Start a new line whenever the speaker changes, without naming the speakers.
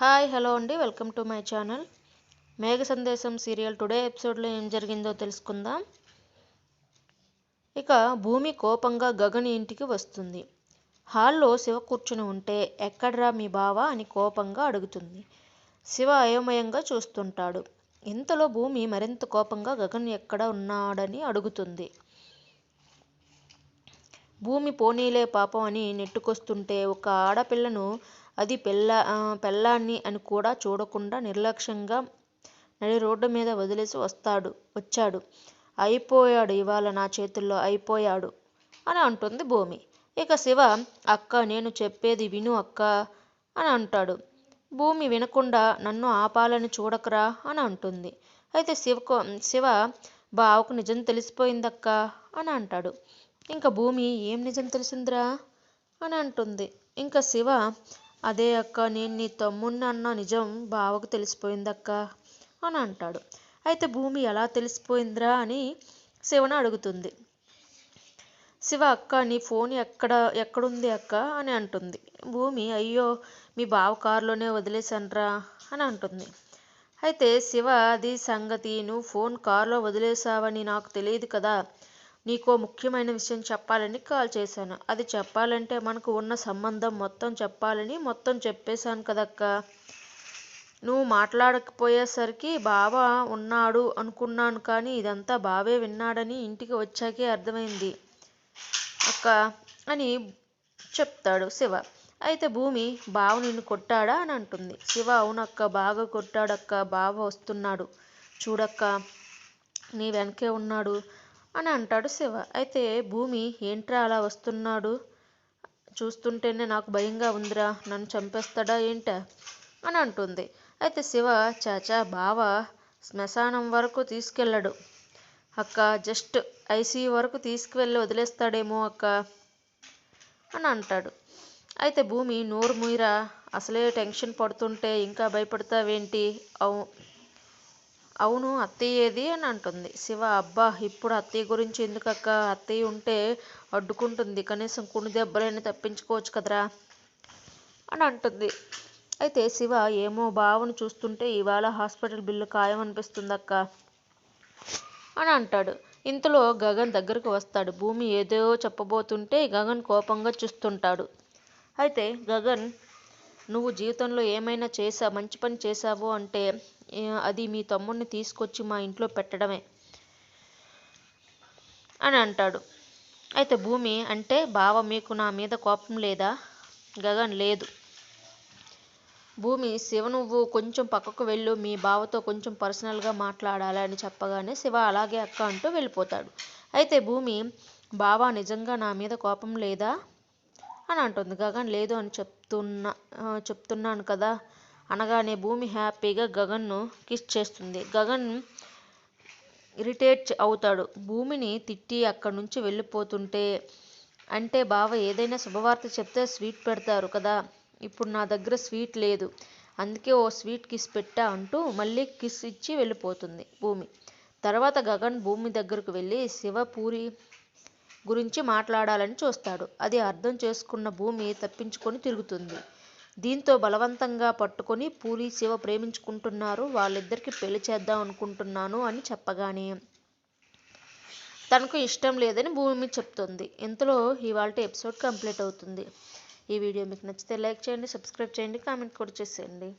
Hi hello అండి. Welcome to my channel. Megha Sandesam serial today ఎపిసోడ్లో ఏం జరిగిందో తెలుసుకుందాం. ఇక భూమి కోపంగా గగన్ ఇంటికి వస్తుంది. హాల్లో శివ కూర్చుని ఉంటే ఎక్కడ్రా మీ బావ అని కోపంగా అడుగుతుంది. శివ అయోమయంగా చూస్తుంటాడు. ఇంతలో భూమి మరింత కోపంగా గగన్ ఎక్కడ ఉన్నాడని అడుగుతుంది. భూమి పోనీలే పాపం అని నెట్టుకొస్తుంటే ఒక ఆడపిల్లను అది పెళ్ళ పెళ్ళాన్ని అని కూడా చూడకుండా నిర్లక్ష్యంగా నడి రోడ్డు మీద వదిలేసి వస్తాడు వచ్చాడు. అయిపోయాడు ఇవాళ నా చేతుల్లో అయిపోయాడు అని అంటుంది భూమి. ఇక శివ అక్క నేను చెప్పేది విను అక్క అని అంటాడు. భూమి వినకుండా నన్ను ఆపాలని చూడకరా అని అంటుంది. అయితే శివకు శివ బావకు నిజం తెలిసిపోయిందక్క అని అంటాడు. ఇంకా భూమి ఏం నిజం తెలిసిందిరా అని అంటుంది. ఇంకా శివ అదే అక్క నేను నీ తమ్ముణ్ణి అన్న నిజం బావకు తెలిసిపోయిందక్క అని అంటాడు. అయితే భూమి ఎలా తెలిసిపోయిందిరా అని శివను అడుగుతుంది. శివ అక్క నీ ఫోన్ ఎక్కడ ఎక్కడుంది అక్క అని అంటుంది. భూమి అయ్యో మీ బావ కారులోనే వదిలేశాన్రా అని అంటుంది. అయితే శివ అది సంగతి నువ్వు ఫోన్ కారులో వదిలేసావని నాకు తెలియదు కదా. నీకో ముఖ్యమైన విషయం చెప్పాలని కాల్ చేశాను. అది చెప్పాలంటే మనకు ఉన్న సంబంధం మొత్తం చెప్పాలని మొత్తం చెప్పేశాను కదక్క. నువ్వు మాట్లాడకపోయేసరికి బావ ఉన్నాడు అనుకున్నాను కానీ ఇదంతా బావే విన్నాడని ఇంటికి వచ్చాకే అర్థమైంది. అక్క అని చెప్తాడు శివ. అయితే భూమి బావ నిన్ను కొట్టాడా అని అంటుంది. శివ అవునక్క బాగా కొట్టాడక్క బావ వస్తున్నాడు. చూడక్క నీ వెనకే ఉన్నాడు. అని అంటాడు శివ. అయితే భూమి ఏంట్రా అలా వస్తున్నాడు? చూస్తుంటేనే నాకు భయంగా ఉందిరా నన్ను చంపేస్తాడా ఏంటా? అని అంటుంది. అయితే శివ చాచా బావ శ్మశానం వరకు తీసుకెళ్ళడు. అక్క జస్ట్ ఐసీయూ వరకు తీసుకువెళ్ళి వదిలేస్తాడేమో అక్క. అని అంటాడు. అయితే భూమి నోరు ముయిరా? అసలే టెన్షన్ పడుతుంటే ఇంకా భయపడతావేంటి? అవు అవును అత్తయ్యేది అని అంటుంది. శివ అబ్బా ఇప్పుడు అత్తయ్య గురించి ఎందుకక్క? అత్తయ్య ఉంటే అడ్డుకుంటుంది. కనీసం కొన్ని దెబ్బలైనా తప్పించుకోవచ్చు కదరా అని అంటుంది. అయితే శివ ఏమో బావను చూస్తుంటే ఇవాళ హాస్పిటల్ బిల్లు ఖాయమనిపిస్తుంది అక్క అని అంటాడు. ఇంతలో గగన్ దగ్గరకు వస్తాడు. భూమి ఏదో చెప్పబోతుంటే గగన్ కోపంగా చూస్తుంటాడు. అయితే గగన్ నువ్వు జీవితంలో ఏమైనా చేసా? మంచి పని చేశావు? అంటే అది మీ తమ్ముడిని తీసుకొచ్చి మా ఇంట్లో పెట్టడమే అని అంటాడు. అయితే భూమి అంటే బావ మీకు నా మీద కోపం లేదా? గగన్ లేదు. భూమి శివ నువ్వు కొంచెం పక్కకు వెళ్ళు మీ బావతో కొంచెం పర్సనల్గా మాట్లాడాలి అని చెప్పగానే శివ అలాగే అక్క అంటూ వెళ్ళిపోతాడు. అయితే భూమి బావ నిజంగా నా మీద కోపం లేదా? అని అంటుంది. గగన్ లేదు అని చెప్తున్నా చెప్తున్నాను కదా. అనగానే భూమి హ్యాపీగా గగన్ను కిస్ చేస్తుంది. గగన్ ఇరిటేట్ అవుతాడు. భూమిని తిట్టి అక్కడి నుంచి వెళ్ళిపోతుంటే అంటే బావ ఏదైనా శుభవార్త చెప్తే స్వీట్ పెడతారు కదా ఇప్పుడు నా దగ్గర స్వీట్ లేదు. అందుకే ఓ స్వీట్ కిస్ పెట్టా అంటూ మళ్ళీ కిస్ ఇచ్చి వెళ్ళిపోతుంది భూమి. తర్వాత గగన్ భూమి దగ్గరకు వెళ్ళి శివ పూరి గురించి మాట్లాడాలని చూస్తాడు. అది అర్థం చేసుకున్న భూమి తప్పించుకొని తిరుగుతుంది. దీంతో బలవంతంగా పట్టుకొని పూరి శివ ప్రేమించుకుంటున్నారు. వాళ్ళిద్దరికి పెళ్ళి చేద్దాం అనుకుంటున్నాను అని చెప్పగానే తనకు ఇష్టం లేదని భూమి చెప్తుంది. ఇంతలో ఇవాళ ఎపిసోడ్ కంప్లీట్ అవుతుంది. ఈ వీడియో మీకు నచ్చితే లైక్ చేయండి సబ్స్క్రైబ్ చేయండి కామెంట్ కూడా చేసేయండి.